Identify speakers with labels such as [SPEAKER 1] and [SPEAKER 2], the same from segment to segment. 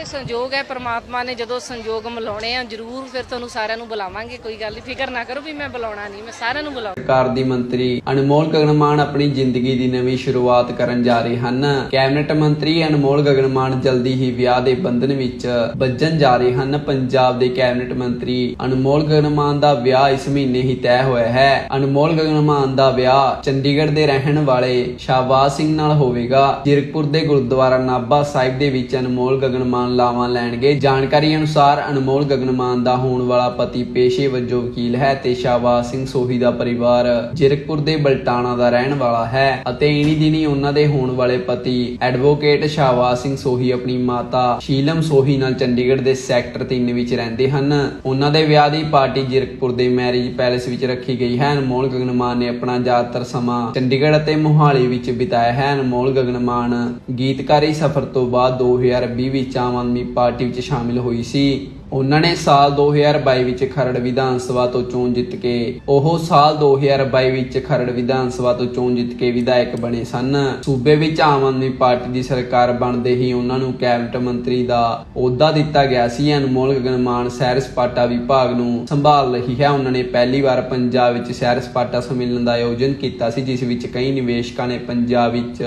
[SPEAKER 1] ਤੇ ਸੰਜੋਗ ਹੈ, ਪ੍ਰਮਾਤਮਾ ਨੇ ਜਦੋਂ ਸੰਜੋਗ ਮਿਲਾਉਣੇ ਆ, ਜ਼ਰੂਰ ਫਿਰ ਤੁਹਾਨੂੰ ਸਾਰਿਆਂ ਨੂੰ ਬੁਲਾਵਾਂਗੇ, ਕੋਈ ਗੱਲ ਨਹੀਂ ਫਿਕਰ ਨਾ ਕਰੋ ਵੀ ਮੈਂ ਬੁਲਾਉਣਾ ਨਹੀਂ ਮੈਂ ਸਾਰਿਆਂ ਨੂੰ ਬੁਲਾਉਂ
[SPEAKER 2] ਸਰਕਾਰ ਦੀ ਮੰਤਰੀ ਅਨਮੋਲ ਗਗਨਮਾਨ ਆਪਣੀ ਜ਼ਿੰਦਗੀ ਦੀ ਨਵੀਂ ਸ਼ੁਰੂਆਤ ਕਰਨ ਜਾ ਰਹੇ ਹਨ। ਕੈਬਨਿਟ ਮੰਤਰੀ ਅਨਮੋਲ ਗਗਨਮਾਨ ਜਲਦੀ ਹੀ ਵਿਆਹ ਦੇ ਬੰਧਨ ਵਿੱਚ ਬੱਝਣ ਜਾ ਰਹੇ ਹਨ। ਪੰਜਾਬ ਦੇ ਕੈਬਨਿਟ ਮੰਤਰੀ ਅਨਮੋਲ ਗਗਨਮਾਨ ਦਾ ਵਿਆਹ ਇਸ ਮਹੀਨੇ ਹੀ ਤੈਅ ਹੋਇਆ ਹੈ। ਅਨਮੋਲ ਗਗਨਮਾਨ ਦਾ ਵਿਆਹ ਚੰਡੀਗੜ੍ਹ ਦੇ ਰਹਿਣ ਵਾਲੇ ਸ਼ਾਹਬਾਜ਼ ਸਿੰਘ ਨਾਲ ਹੋਵੇਗਾ। ਜੀਰਕਪੁਰ ਦੇ ਗੁਰਦੁਆਰਾ ਨਾਭਾ ਸਾਹਿਬ ਦੇ ਵਿੱਚ ਅਨਮੋਲ ਗਗਨਮਾਨ ਲਾਵਾਂ ਲੈਣਗੇ। ਜਾਣਕਾਰੀ ਅਨੁਸਾਰ ਅਨਮੋਲ ਗਗਨਮਾਨ ਦਾ ਹੋਣ ਵਾਲਾ ਪਤੀ ਪੇਸ਼ੇ ਵਜੋਂ ਵਕੀਲ ਹੈ ਤੇ ਸ਼ਾਹਬਾਜ਼ ਸਿੰਘ ਸੋਹੀ ਦਾ ਪਰਿਵਾਰ ਜਿਰਕਪੁਰ ਦੇ ਬਲਟਾਣਾ ਦਾ ਰਹਿਣ ਵਾਲਾ ਹੈ ਅਤੇ ਇਨੀ ਦਿਨੀ ਉਹਨਾਂ ਦੇ ਹੋਣ ਵਾਲੇ ਪਤੀ ਐਡਵੋਕੇਟ ਸ਼ਾਹਬਾਜ਼ ਸਿੰਘ ਸੋਹੀ ਆਪਣੀ ਮਾਤਾ ਸ਼ੀਲਮ ਸੋਹੀ ਨਾਲ ਚੰਡੀਗੜ੍ਹ ਦੇ ਸੈਕਟਰ 3 ਵਿੱਚ ਰਹਿੰਦੇ ਹਨ। ਉਹਨਾਂ ਦੇ ਵਿਆਹ ਦੀ ਪਾਰਟੀ ਜਿਰਕਪੁਰ ਦੇ ਮੈਰਿਜ ਪੈਲੇਸ ਵਿੱਚ ਰੱਖੀ ਗਈ ਹੈ। ਅਨਮੋਲ ਗਗਨਮਾਨ ਨੇ ਆਪਣਾ ਜ਼ਿਆਦਾਤਰ ਸਮਾਂ ਚੰਡੀਗੜ੍ਹ ਅਤੇ ਮੋਹਾਲੀ ਵਿੱਚ ਬਿਤਾਇਆ ਹੈ। ਅਨਮੋਲ ਗਗਨਮਾਨ ਗੀਤਕਾਰੀ ਸਫ਼ਰ ਤੋਂ ਬਾਅਦ 2020 ਵਿੱਚ ਆਮ ਆਦਮੀ ਪਾਰਟੀ ਵਿੱਚ ਸ਼ਾਮਿਲ ਹੋਈ ਸੀ। ਉਹਨਾਂ ਨੇ ਸਾਲ 2022 ਵਿੱਚ ਖਰੜ ਵਿਧਾਨ ਸਭਾ ਤੋਂ ਚੋਣ ਜਿੱਤ ਕੇ, ਉਹ ਸਾਲ 2022 ਵਿੱਚ ਖਰੜ ਵਿਧਾਨ ਸਭਾ ਤੋਂ ਚੋਣ ਜਿੱਤ ਕੇ ਵਿਧਾਇਕ ਬਣੇ ਸਨ। ਸੂਬੇ ਵਿੱਚ ਆਮ ਆਦਮੀ ਪਾਰਟੀ ਦੀ ਸਰਕਾਰ ਬਣਦੇ ਹੀ ਉਹਨਾਂ ਨੂੰ ਕੈਬਨਿਟ ਮੰਤਰੀ ਦਾ ਅਹੁਦਾ ਦਿੱਤਾ ਗਿਆ ਸੀ। ਅਨਮੋਲ ਗਗਨਮਾਨ ਸੈਰ ਸਪਾਟਾ ਵਿਭਾਗ ਨੂੰ ਸੰਭਾਲ ਰਹੀ ਹੈ। ਉਹਨਾਂ ਨੇ ਪਹਿਲੀ ਵਾਰ ਪੰਜਾਬ ਵਿੱਚ ਸੈਰ ਸਪਾਟਾ ਸੰਮੇਲਨ ਦਾ ਆਯੋਜਨ ਕੀਤਾ ਸੀ, ਜਿਸ ਵਿੱਚ ਕਈ ਨਿਵੇਸ਼ਕਾਂ ਨੇ ਪੰਜਾਬ ਵਿੱਚ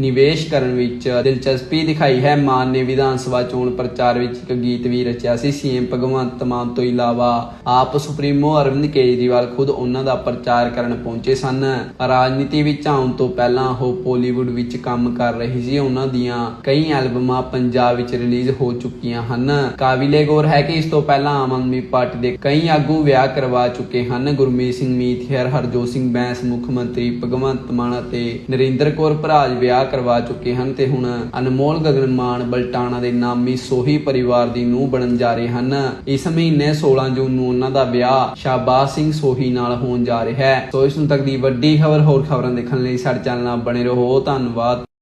[SPEAKER 2] ਨਿਵੇਸ਼ ਕਰਨ ਵਿੱਚ ਦਿਲਚਸਪੀ ਦਿਖਾਈ ਹੈ। ਮਾਨ ਨੇ ਵਿਧਾਨ ਸਭਾ ਚੋਣ ਪ੍ਰਚਾਰ ਵਿੱਚ ਇੱਕ ਗੀਤ ਵੀ ਰਚਿਆ ਸੀ। ਸੀਐਮ ਭਗਵੰਤ ਮਾਨ ਤੋਂ ਇਲਾਵਾ ਆਪ ਸੁਪਰੀਮੋ ਅਰਵਿੰਦ ਕੇਜਰੀਵਾਲ ਖੁਦ ਉਹਨਾਂ ਦਾ ਪ੍ਰਚਾਰ ਕਰਨ ਪਹੁੰਚੇ ਸਨ। ਰਾਜਨੀਤੀ ਵਿੱਚ ਆਉਣ ਤੋਂ ਪਹਿਲਾਂ ਉਹ ਬਾਲੀਵੁੱਡ ਵਿੱਚ ਕੰਮ ਕਰ ਰਹੀ ਸੀ। ਉਹਨਾਂ ਦੀਆਂ ਕਈ ਐਲਬਮਾਂ ਪੰਜਾਬ ਵਿੱਚ ਰਿਲੀਜ਼ ਹੋ ਚੁੱਕੀਆਂ ਹਨ। ਕਾਬਿਲੇ ਗੌਰ ਹੈ ਕਿ ਇਸ ਤੋਂ ਪਹਿਲਾਂ ਆਮ ਆਦਮੀ ਪਾਰਟੀ ਦੇ ਕਈ ਆਗੂ ਵਿਆਹ ਕਰਵਾ ਚੁੱਕੇ ਹਨ। ਗੁਰਮੀਤ ਸਿੰਘ ਮੀਥਿਆਰ ਹਰਜੋਤ ਸਿੰਘ ਬੈਂਸ, ਮੁੱਖ ਮੰਤਰੀ ਭਗਵੰਤ ਮਾਨ ਅਤੇ ਨਰਿੰਦਰ ਕੌਰ ਭਰਾਜ ਵਿਆਹ ਕਰਵਾ ਚੁੱਕੇ ਹਨ ਤੇ ਹੁਣ ਅਨਮੋਲ ਗਗਨ ਮਾਨ ਬਲਟਾਣਾ ਦੇ ਨਾਮੀ ਸੋਹੀ ਪਰਿਵਾਰ ਦੀ ਨੂੰਹ ਬਣਨ ਜਾ ਰਹੇ ਹਨ ਹਨ। ਇਸ ਮਹੀਨੇ 16 ਜੂਨ ਨੂੰ ਉਹਨਾਂ ਦਾ ਵਿਆਹ ਸ਼ਾਹਬਾਜ਼ ਸਿੰਘ ਸੋਹੀ ਨਾਲ ਹੋਣ ਜਾ ਰਿਹਾ ਹੈ। ਸੋ ਇਸ ਨੂੰ ਤੱਕ ਦੀ ਵੱਡੀ ਖਬਰ ਹੋਰ ਖਬਰਾਂ ਦੇਖਣ ਲਈ ਸਾਡੇ ਚੈਨਲ ਨਾਲ ਬਣੇ ਰਹੋ। ਧੰਨਵਾਦ।